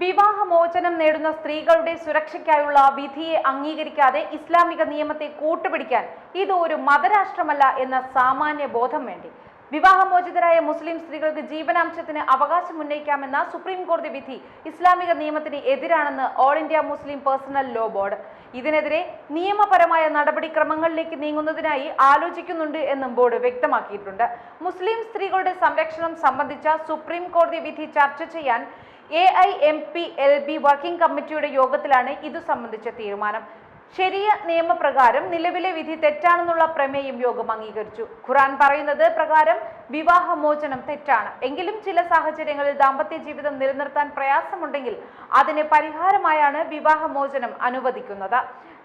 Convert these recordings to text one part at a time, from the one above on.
വിവാഹമോചനം നേടുന്ന സ്ത്രീകളുടെ സുരക്ഷയ്ക്കായുള്ള വിധിയെ അംഗീകരിക്കാതെ ഇസ്ലാമിക നിയമത്തെ കൂട്ടുപിടിക്കാൻ ഇത് ഒരു മതരാഷ്ട്രമല്ല എന്ന സാമാന്യ ബോധം വേണ്ടി. വിവാഹമോചിതരായ മുസ്ലിം സ്ത്രീകൾക്ക് ജീവനാംശത്തിന് അവകാശം ഉന്നയിക്കാമെന്ന സുപ്രീം കോടതി വിധി ഇസ്ലാമിക നിയമത്തിന് എതിരാണെന്ന് all India Muslim personal law board. ഇതിനെതിരെ നിയമപരമായ നടപടിക്രമങ്ങളിലേക്ക് നീങ്ങുന്നതിനായി ആലോചിക്കുന്നുണ്ട് എന്നും ബോർഡ് വ്യക്തമാക്കിയിട്ടുണ്ട്. മുസ്ലിം സ്ത്രീകളുടെ സംരക്ഷണം സംബന്ധിച്ച സുപ്രീം കോടതി വിധി ചർച്ച ചെയ്യാൻ A I M P L B working കമ്മിറ്റിയുടെ യോഗത്തിലാണ് ഇതു സംബന്ധിച്ച തീരുമാനം. ശരിയ നിയമപ്രകാരം നിലവിലെ വിധി തെറ്റാണെന്നുള്ള പ്രമേയം യോഗം അംഗീകരിച്ചു. ഖുറാൻ പറയുന്നത് പ്രകാരം വിവാഹമോചനം തെറ്റാണ്. എങ്കിലും ചില സാഹചര്യങ്ങളിൽ ദാമ്പത്യ ജീവിതം നിലനിർത്താൻ പ്രയാസമുണ്ടെങ്കിൽ അതിന് പരിഹാരമായാണ് വിവാഹമോചനം അനുവദിക്കുന്നത്.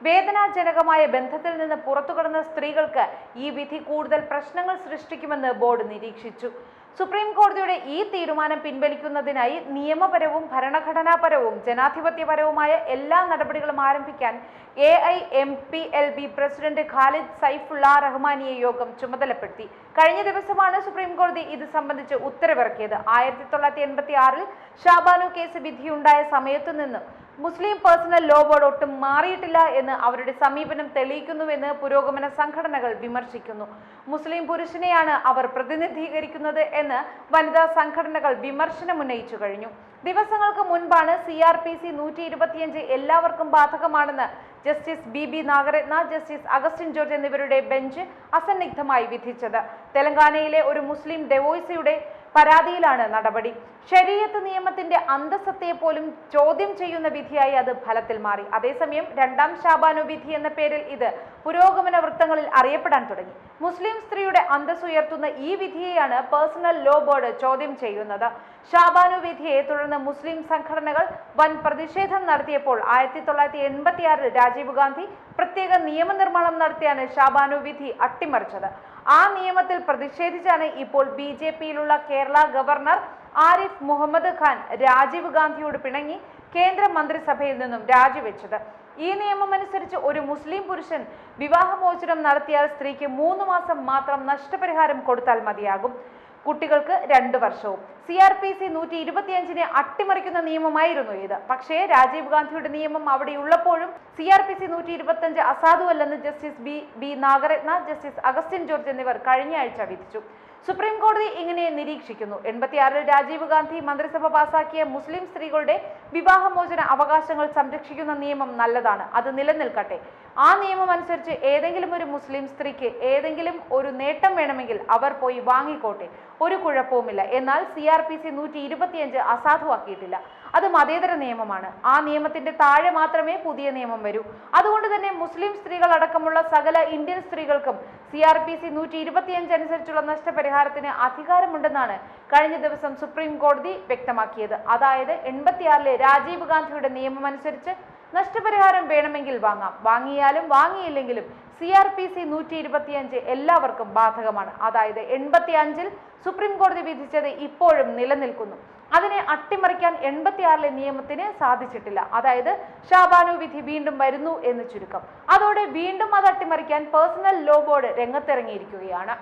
വേദനാജനകമായ ബന്ധത്തിൽ നിന്ന് പുറത്തുകടന്ന സ്ത്രീകൾക്ക് ഈ വിധി കൂടുതൽ പ്രശ്നങ്ങൾ സൃഷ്ടിക്കുമെന്ന് ബോർഡ് നിരീക്ഷിച്ചു. സുപ്രീം കോടതിയുടെ ഈ തീരുമാനം പിൻവലിക്കുന്നതിനായി നിയമപരവും ഭരണഘടനാപരവും ജനാധിപത്യപരവുമായ എല്ലാ നടപടികളും ആരംഭിക്കാൻ A I M P L B president Khalid Saifullah റഹ്മാനിയെ യോഗം ചുമതലപ്പെടുത്തി. കഴിഞ്ഞ ദിവസമാണ് സുപ്രീം കോടതി ഇത് സംബന്ധിച്ച് ഉത്തരവിറക്കിയത്. ആയിരത്തി തൊള്ളായിരത്തി എൺപത്തി ആറിൽ ഷാബാനു കേസ് വിധിയുണ്ടായ സമയത്തു നിന്ന് മുസ്ലിം പേഴ്സണൽ ലോ ബോർഡ് ഒട്ടും മാറിയിട്ടില്ല എന്ന് അവരുടെ സമീപനം തെളിയിക്കുന്നുവെന്ന് പുരോഗമന സംഘടനകൾ വിമർശിക്കുന്നു. മുസ്ലിം പുരുഷനെയാണ് അവർ പ്രതിനിധീകരിക്കുന്നത് എന്ന് വനിതാ സംഘടനകൾ വിമർശനമുന്നയിച്ചു കഴിഞ്ഞു. ദിവസങ്ങൾക്ക് മുൻപാണ് സി ആർ പി സി നൂറ്റി ഇരുപത്തിയഞ്ച് എല്ലാവർക്കും ബാധകമാണെന്ന് justice B B Nagarathna justice Augustine George എന്നിവരുടെ ബെഞ്ച് അസന്നിഗ്ധമായി വിധിച്ചത്. തെലങ്കാനയിലെ ഒരു മുസ്ലിം ഡെവോയ്സിയുടെ പരാതിയിലാണ് നടപടി. ശരീരത്ത് നിയമത്തിന്റെ അന്തസത്തയെ പോലും ചോദ്യം ചെയ്യുന്ന വിധിയായി അത് ഫലത്തിൽ മാറി. അതേസമയം രണ്ടാം ഷാബാനു വിധി എന്ന പേരിൽ ഇത് പുരോഗമന വൃത്തങ്ങളിൽ അറിയപ്പെടാൻ തുടങ്ങി. മുസ്ലിം സ്ത്രീയുടെ അന്തസ് ഉയർത്തുന്ന ഈ വിധിയെയാണ് പേഴ്സണൽ ലോ ബോർഡ് ചോദ്യം ചെയ്യുന്നത്. ഷാബാനു വിധിയെ തുടർന്ന് മുസ്ലിം സംഘടനകൾ വൻ പ്രതിഷേധം നടത്തിയപ്പോൾ ആയിരത്തി തൊള്ളായിരത്തി എൺപത്തിയാറിൽ രാജീവ് ഗാന്ധി പ്രത്യേക നിയമനിർമ്മാണം നടത്തിയാണ് ഷാബാനു വിധി അട്ടിമറിച്ചത്. ആ നിയമത്തിൽ പ്രതിഷേധിച്ചാണ് ഇപ്പോൾ ബി ജെ പിയിലുള്ള കേരള ഗവർണർ ആരിഫ് മുഹമ്മദ് ഖാൻ രാജീവ് ഗാന്ധിയോട് പിണങ്ങി കേന്ദ്ര മന്ത്രിസഭയിൽ നിന്നും രാജിവെച്ചത്. ഈ നിയമം അനുസരിച്ച് ഒരു മുസ്ലിം പുരുഷൻ വിവാഹമോചനം നടത്തിയാൽ സ്ത്രീക്ക് മൂന്ന് മാസം മാത്രം നഷ്ടപരിഹാരം കൊടുത്താൽ മതിയാകും. കുട്ടികൾക്ക് രണ്ട് വർഷവും. സി ആർ പി സി നൂറ്റി ഇരുപത്തിയഞ്ചിനെ അട്ടിമറിക്കുന്ന നിയമമായിരുന്നു ഇത്. പക്ഷേ രാജീവ് ഗാന്ധിയുടെ നിയമം അവിടെ ഉള്ളപ്പോഴും സി ആർ പി സി നൂറ്റി ഇരുപത്തിയഞ്ച് അസാധുവല്ലെന്ന് justice B B Nagarathna justice Augustine George എന്നിവർ കഴിഞ്ഞ ആഴ്ച വിധിച്ചു. സുപ്രീം കോടതി ഇങ്ങനെ നിരീക്ഷിക്കുന്നു. എൺപത്തിയാറിൽ രാജീവ് ഗാന്ധി മന്ത്രിസഭ പാസാക്കിയ മുസ്ലിം സ്ത്രീകളുടെ വിവാഹമോചന അവകാശങ്ങൾ സംരക്ഷിക്കുന്ന നിയമം നല്ലതാണ്. അത് നിലനിൽക്കട്ടെ. ആ നിയമം അനുസരിച്ച് ഏതെങ്കിലും ഒരു മുസ്ലിം സ്ത്രീക്ക് ഏതെങ്കിലും ഒരു നേട്ടം വേണമെങ്കിൽ അവർ പോയി വാങ്ങിക്കോട്ടെ. ഒരു കുഴപ്പവുമില്ല. എന്നാൽ സി ആർ പി സി നൂറ്റി ഇരുപത്തിയഞ്ച് അസാധുവാക്കിയിട്ടില്ല. അത് മതേതര നിയമമാണ്. ആ നിയമത്തിന്റെ താഴെ മാത്രമേ പുതിയ നിയമം വരൂ. അതുകൊണ്ട് തന്നെ മുസ്ലിം സ്ത്രീകൾ അടക്കമുള്ള സകല ഇന്ത്യൻ സ്ത്രീകൾക്കും സി ആർ പി സി നൂറ്റി ഇരുപത്തിയഞ്ച് അനുസരിച്ചുള്ള നഷ്ടപരിഹാരത്തിന് അധികാരമുണ്ടെന്നാണ് കഴിഞ്ഞ ദിവസം സുപ്രീം കോടതി വ്യക്തമാക്കിയത്. അതായത് എൺപത്തിയാറിലെ രാജീവ് ഗാന്ധിയുടെ നിയമം അനുസരിച്ച് നഷ്ടപരിഹാരം വേണമെങ്കിൽ വാങ്ങാം. വാങ്ങിയാലും വാങ്ങിയില്ലെങ്കിലും സി ആർ പി സി നൂറ്റി ഇരുപത്തിയഞ്ച് എല്ലാവർക്കും ബാധകമാണ്. അതായത് എൺപത്തി അഞ്ചിൽ സുപ്രീം കോടതി വിധിച്ചത് ഇപ്പോഴും നിലനിൽക്കുന്നു. അതിനെ അട്ടിമറിക്കാൻ എൺപത്തിയാറിലെ നിയമത്തിന് സാധിച്ചിട്ടില്ല. അതായത് ഷാബാനു വിധി വീണ്ടും വരുന്നു എന്ന് ചുരുക്കം. അതോടെ വീണ്ടും അത് അട്ടിമറിക്കാൻ പേഴ്സണൽ ലോ ബോർഡ് രംഗത്തിറങ്ങിയിരിക്കുകയാണ്.